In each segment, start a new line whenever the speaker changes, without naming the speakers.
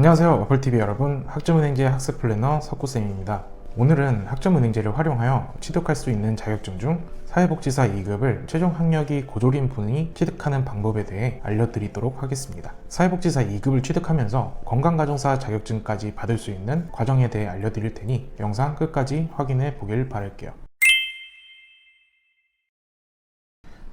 안녕하세요 와플TV 여러분. 학점은행제 학습 플래너 석구쌤입니다. 오늘은 학점은행제를 활용하여 취득할 수 있는 자격증 중 사회복지사 2급을 최종 학력이 고졸인 분이 취득하는 방법에 대해 알려드리도록 하겠습니다. 사회복지사 2급을 취득하면서 건강가정사 자격증까지 받을 수 있는 과정에 대해 알려드릴 테니 영상 끝까지 확인해 보길 바랄게요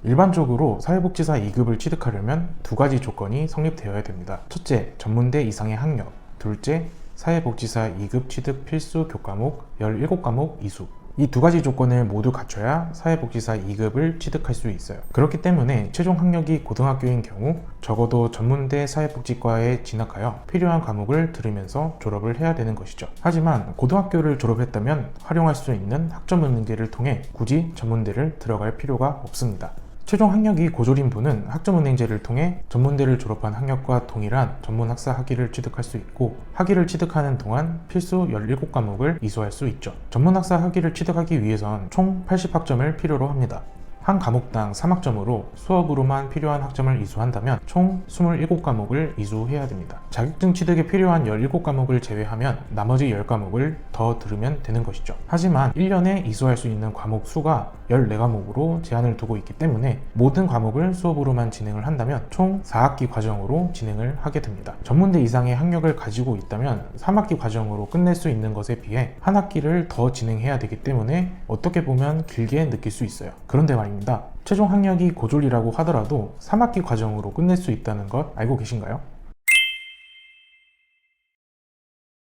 일반적으로 사회복지사 2급을 취득하려면 두 가지 조건이 성립되어야 됩니다. 첫째, 전문대 이상의 학력. 둘째, 사회복지사 2급 취득 필수 교과목 17과목 이수. 이 두 가지 조건을 모두 갖춰야 사회복지사 2급을 취득할 수 있어요. 그렇기 때문에 최종 학력이 고등학교인 경우 적어도 전문대 사회복지과에 진학하여 필요한 과목을 들으면서 졸업을 해야 되는 것이죠. 하지만 고등학교를 졸업했다면 활용할 수 있는 학점 은행제를 통해 굳이 전문대를 들어갈 필요가 없습니다. 최종 학력이 고졸인 분은 학점은행제를 통해 전문대를 졸업한 학력과 동일한 전문학사 학위를 취득할 수 있고 학위를 취득하는 동안 필수 17과목을 이수할 수 있죠. 전문학사 학위를 취득하기 위해선 총 80학점을 필요로 합니다. 한 과목당 3학점으로 수업으로만 필요한 학점을 이수한다면 총 27과목을 이수해야 됩니다. 자격증 취득에 필요한 17과목을 제외하면 나머지 10과목을 더 들으면 되는 것이죠. 하지만 1년에 이수할 수 있는 과목 수가 14과목으로 제한을 두고 있기 때문에 모든 과목을 수업으로만 진행을 한다면 총 4학기 과정으로 진행을 하게 됩니다. 전문대 이상의 학력을 가지고 있다면 3학기 과정으로 끝낼 수 있는 것에 비해 한 학기를 더 진행해야 되기 때문에 어떻게 보면 길게 느낄 수 있어요. 그런데 말입니다. 최종 학력이 고졸이라고 하더라도 3학기 과정으로 끝낼 수 있다는 것 알고 계신가요?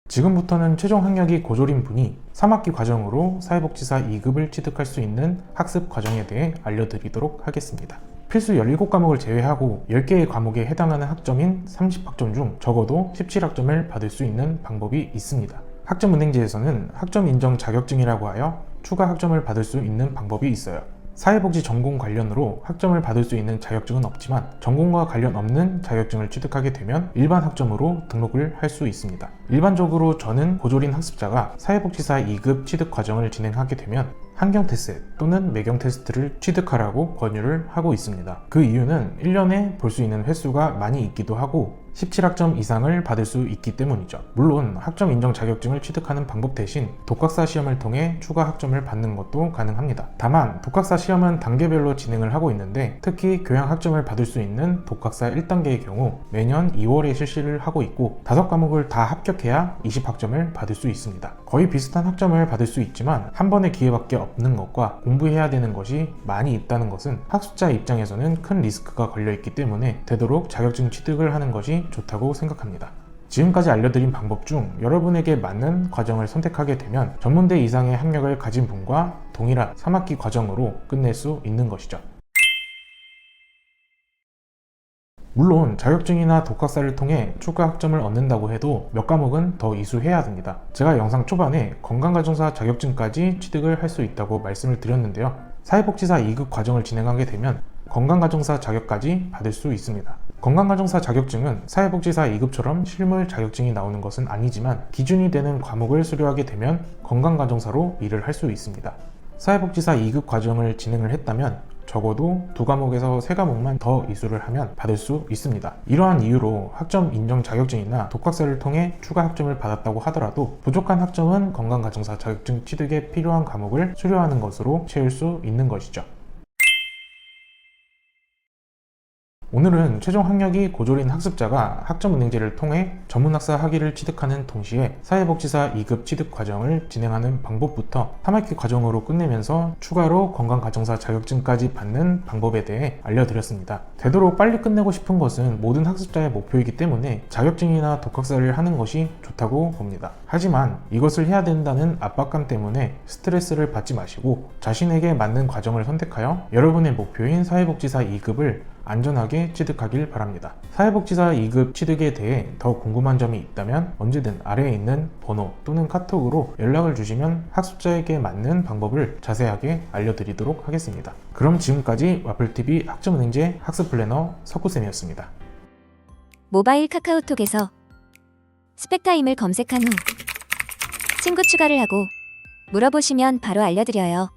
지금부터는 최종 학력이 고졸인 분이 3학기 과정으로 사회복지사 2급을 취득할 수 있는 학습 과정에 대해 알려드리도록 하겠습니다. 필수 17과목을 제외하고 10개의 과목에 해당하는 학점인 30학점 중 적어도 17학점을 받을 수 있는 방법이 있습니다. 학점은행제에서는 학점 인정 자격증이라고 하여 추가 학점을 받을 수 있는 방법이 있어요. 사회복지 전공 관련으로 학점을 받을 수 있는 자격증은 없지만 전공과 관련 없는 자격증을 취득하게 되면 일반 학점으로 등록을 할 수 있습니다. 일반적으로 저는 고졸인 학습자가 사회복지사 2급 취득 과정을 진행하게 되면 환경 테스트 또는 매경 테스트를 취득하라고 권유를 하고 있습니다. 그 이유는 1년에 볼 수 있는 횟수가 많이 있기도 하고 17학점 이상을 받을 수 있기 때문이죠. 물론 학점 인정 자격증을 취득하는 방법 대신 독학사 시험을 통해 추가 학점을 받는 것도 가능합니다. 다만 독학사 시험은 단계별로 진행을 하고 있는데 특히 교양 학점을 받을 수 있는 독학사 1단계의 경우 매년 2월에 실시를 하고 있고 5과목을 다 합격해야 20학점을 받을 수 있습니다. 거의 비슷한 학점을 받을 수 있지만 한 번의 기회밖에 없는 것과 공부해야 되는 것이 많이 있다는 것은 학습자 입장에서는 큰 리스크가 걸려 있기 때문에 되도록 자격증 취득을 하는 것이 좋다고 생각합니다. 지금까지 알려드린 방법 중 여러분에게 맞는 과정을 선택하게 되면 전문대 이상의 학력을 가진 분과 동일한 3학기 과정으로 끝낼 수 있는 것이죠. 물론 자격증이나 독학사를 통해 추가 학점을 얻는다고 해도 몇 과목은 더 이수해야 됩니다. 제가 영상 초반에 건강가정사 자격증까지 취득을 할 수 있다고 말씀을 드렸는데요. 사회복지사 2급 과정을 진행하게 되면 건강가정사 자격까지 받을 수 있습니다. 건강가정사 자격증은 사회복지사 2급처럼 실물 자격증이 나오는 것은 아니지만 기준이 되는 과목을 수료하게 되면 건강가정사로 일을 할 수 있습니다. 사회복지사 2급 과정을 진행을 했다면 적어도 두 과목에서 세 과목만 더 이수를 하면 받을 수 있습니다. 이러한 이유로 학점 인정 자격증이나 독학사를 통해 추가 학점을 받았다고 하더라도 부족한 학점은 건강가정사 자격증 취득에 필요한 과목을 수료하는 것으로 채울 수 있는 것이죠. 오늘은 최종 학력이 고졸인 학습자가 학점은행제를 통해 전문학사 학위를 취득하는 동시에 사회복지사 2급 취득 과정을 진행하는 방법부터 3학기 과정으로 끝내면서 추가로 건강가정사 자격증까지 받는 방법에 대해 알려드렸습니다. 되도록 빨리 끝내고 싶은 것은 모든 학습자의 목표이기 때문에 자격증이나 독학사를 하는 것이 좋다고 봅니다. 하지만 이것을 해야 된다는 압박감 때문에 스트레스를 받지 마시고 자신에게 맞는 과정을 선택하여 여러분의 목표인 사회복지사 2급을 안전하게 취득하길 바랍니다. 사회복지사 2급 취득에 대해 더 궁금한 점이 있다면 언제든 아래에 있는 번호 또는 카톡으로 연락을 주시면 학습자에게 맞는 방법을 자세하게 알려드리도록 하겠습니다. 그럼 지금까지 와플TV 학점은행제 학습 플래너 석구쌤이었습니다.
모바일 카카오톡에서 스펙타임을 검색한 후 친구 추가를 하고 물어보시면 바로 알려드려요.